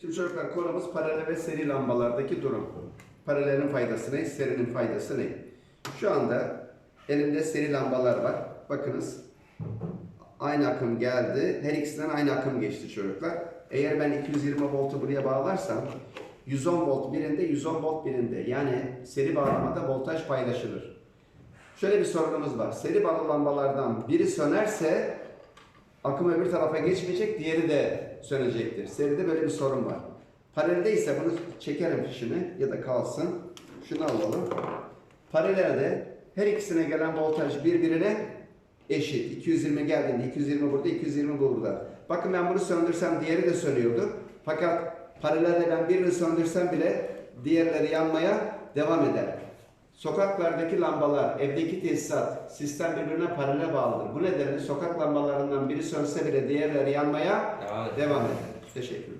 Şimdi çocuklar konumuz paralel ve seri lambalardaki durum. Paralelin faydası ne, serinin faydası ne? Şu anda elimde seri lambalar var. Bakınız aynı akım geldi. Her ikisinden aynı akım geçti çocuklar. Eğer ben 220 voltu buraya bağlarsam 110 volt birinde 110 volt birinde yani seri bağlamada voltaj paylaşılır. Şöyle bir sorunumuz var. Seri bağlı lambalardan biri sönerse akım öbür tarafa geçmeyecek, diğeri de sönecektir. Seride böyle bir sorun var. Paralelde ise bunu çekelim fişini ya da kalsın. Şunu alalım. Paralelde her ikisine gelen voltaj birbirine eşit. 220 geldiğinde 220 burada, 220 burada. Bakın ben bunu söndürsem diğeri de sönüyordu. Fakat paralelde ben birini söndürsem bile diğerleri yanmaya devam eder. Sokaklardaki lambalar, evdeki tesisat, sistem birbirine paralel bağlıdır. Bu nedenle sokak lambalarından biri sönse bile diğerleri yanmaya Devam devam eder. Teşekkür